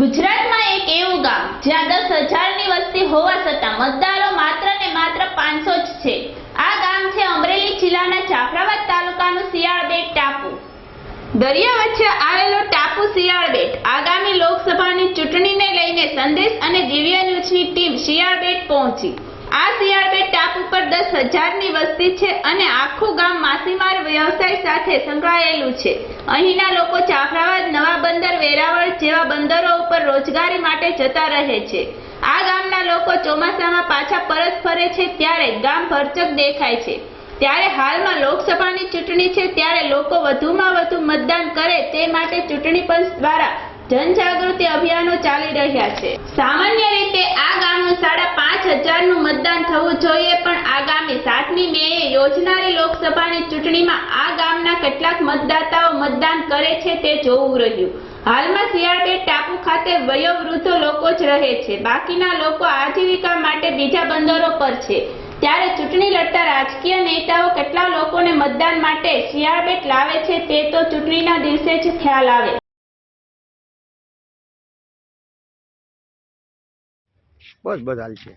ગુજરાતમાં એક એવું ગામ જ્યાં દસ હજારની વસ્તી હોવા છતાં મતદારો માત્ર ને માત્ર પાંચસો જ છે. આ ગામ છે અમરેલી જિલ્લાના જાફરાબાદ તાલુકાનું શિયાળબેટ ટાપુ. દરિયા વચ્ચે આવેલો ટાપુ શિયાળબેટ આગામી લોકસભાની ચૂંટણીને લઈને સંદેશ અને દિવ્ય ન્યૂઝની ટીમ શિયાળબેટ પહોંચી. આ શિયાળબેટ ટાપ પર દસ હજારની વસ્તી છે અને આખું ગામ માછીમાર વ્યવસાય સાથે સંકળાયેલું છે. અહીંના લોકો જાફરાબાદ નવા બંદર, વેરાવળ જેવા બંદરો ઉપર રોજગારી માટે જતા રહે છે. આ ગામના લોકો ચોમાસામાં પાછા પરત ફરે છે ત્યારે ગામ ભરચક દેખાય છે. ત્યારે હાલમાં લોકસભાની ચૂંટણી છે ત્યારે લોકો વધુમાં વધુ મતદાન કરે તે માટે ચૂંટણી પંચ દ્વારા જનજાગૃતિ અભિયાનો ચાલી રહ્યા છે. સામાન્ય રીતે આ ગામનું સાડા પાંચ હજારનું મતદાન થવું જોઈએ, પણ આગામી સાતમી મે યોજનારી લોકસભાની ચૂંટણીમાં આ ગામના કેટલાક મતદાતાઓ મતદાન કરે છે તે જોવું રહ્યું. હાલમાં શિયાળબેટ ટાપુ ખાતે વયોવૃદ્ધો લોકો જ રહે છે. બાકીના લોકો આજીવિકા માટે બીજા બંદરો પર છે. ત્યારે ચૂંટણી લડતા રાજકીય નેતાઓ કેટલા લોકોને મતદાન માટે શિયાળબેટ લાવે છે તે તો ચૂંટણીના દિવસે જ ખ્યાલ આવે. બસ બસ હાલ છે.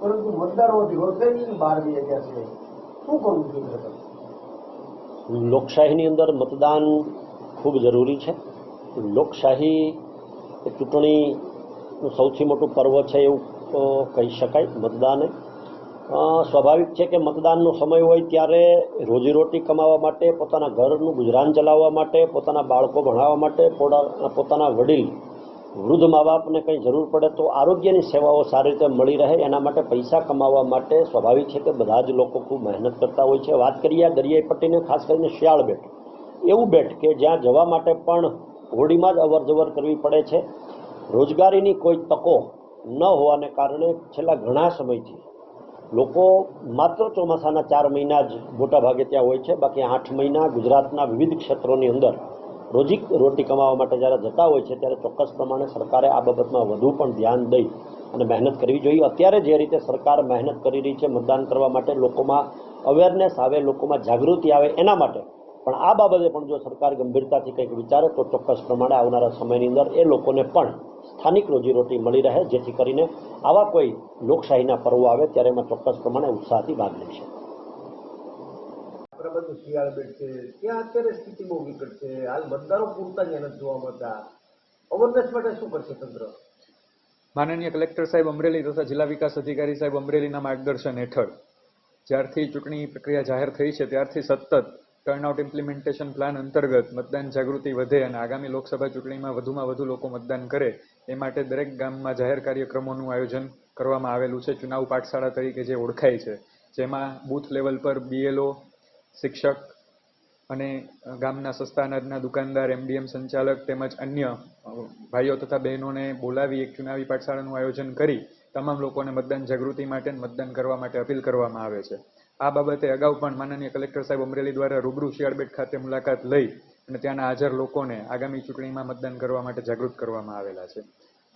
પરંતુ મતદારોમાંથી રોજગારીની બહાર બી ગયા છે. શું કરવું જોઈએ લોકશાહીની અંદર મતદાન ખૂબ જરૂરી છે. લોકશાહી એ ચૂંટણીનું સૌથી મોટું પર્વ છે એવું કહી શકાય મતદાન સ્વાભાવિક છે કે મતદાનનો સમય હોય ત્યારે રોજીરોટી કમાવા માટે, પોતાના ઘરનું ગુજરાન ચલાવવા માટે, પોતાના બાળકો ભણાવવા માટે પોતાના વડીલ વૃદ્ધ મા બાપને કંઈ જરૂર પડે તો આરોગ્યની સેવાઓ સારી રીતે મળી રહે, એના માટે પૈસા કમાવવા માટે સ્વાભાવિક છે કે બધા જ લોકો ખૂબ મહેનત કરતા હોય છે. વાત કરીએ દરિયાઈ પટ્ટીને, ખાસ કરીને શિયાળ બેટ. એવું બેટ કે જ્યાં જવા માટે પણ હોડીમાં જ અવર જવર કરવી પડે છે. રોજગારીની કોઈ તકો ન હોવાને કારણે છેલ્લા ઘણા સમયથી લોકો માત્ર ચોમાસાના ચાર મહિના જ મોટા ભાગે ત્યાં હોય છે, બાકી આઠ મહિના ગુજરાતના વિવિધ ક્ષેત્રોની અંદર રોજી રોટી કમાવા માટે જ્યારે જતા હોય છે, ત્યારે ચોક્કસ પ્રમાણે સરકારે આ બાબતમાં વધુ પણ ધ્યાન દઈ અને મહેનત કરવી જોઈએ. અત્યારે જે રીતે સરકાર મહેનત કરી રહી છે મતદાન કરવા માટે, લોકોમાં અવેરનેસ આવે, લોકોમાં જાગૃતિ આવે, એના માટે પણ આ બાબતે પણ જો સરકાર ગંભીરતાથી કંઈક વિચારે તો ચોક્કસ પ્રમાણે આવનારા સમયની અંદર એ લોકોને પણ સ્થાનિક રોજીરોટી મળી રહે જેથી કરીને આવા કોઈ લોકશાહીના પર્વો આવે ત્યારે એમાં ચોક્કસ પ્રમાણે ઉત્સાહથી ભાગ લેશે શિયાળ બેટ છે ત્યાં અત્યારે સ્થિતિ બહુ વિકટ છે. હાલ મતદારો પૂરતા જ નથી જોવા મળતા. અવેરનેસ માટે શું કરશે તંત્ર? માનનીય કલેક્ટર સાહેબ અમરેલી તથા જિલ્લા વિકાસ અધિકારી સાહેબ અમરેલીના માર્ગદર્શન હેઠળ જ્યારથી ચૂંટણી પ્રક્રિયા જાહેર થઈ છે ત્યારથી સતત ટર્નઆઉટ ઇમ્પ્લિમેન્ટેશન પ્લાન અંતર્ગત મતદાન જાગૃતિ વધે અને આગામી લોકસભા ચૂંટણીમાં વધુમાં વધુ લોકો મતદાન કરે, એ માટે દરેક ગામમાં જાહેર કાર્યક્રમોનું આયોજન કરવામાં આવેલું છે. ચુનાવ પાઠશાળા તરીકે જે ઓળખાય છે, જેમાં બૂથ લેવલ પર બીએલઓ શિક્ષક અને ગામના સસ્તા અનાજના દુકાનદાર એમડીએમ સંચાલક તેમજ અન્ય ભાઈઓ તથા બહેનોને બોલાવી એક ચુનાવી પાઠશાળાનું આયોજન કરી, તમામ લોકોને મતદાન જાગૃતિ માટે મતદાન કરવા માટે અપીલ કરવામાં આવે છે. આ બાબતે અગાઉ પણ માનનીય કલેક્ટર સાહેબ અમરેલી દ્વારા રૂબરૂ શિયાળબેટ ખાતે મુલાકાત લઈ અને ત્યાંના હાજર લોકોને આગામી ચૂંટણીમાં મતદાન કરવા માટે જાગૃત કરવામાં આવેલા છે.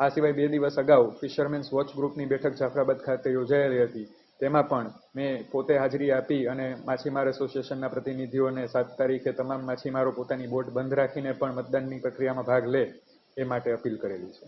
આ સિવાય બે દિવસ અગાઉ ફિશરમેન્સ વોચ ગ્રુપની બેઠક જાફરાબાદ ખાતે યોજાયેલી હતી. તેમાં પણ મેં પોતે હાજરી આપી અને માછીમાર એસોસિએશનના પ્રતિનિધિઓને સાત તારીખે તમામ માછીમારો પોતાની બોટ બંધ રાખીને પણ મતદાનની પ્રક્રિયામાં ભાગ લે એ માટે અપીલ કરેલી છે.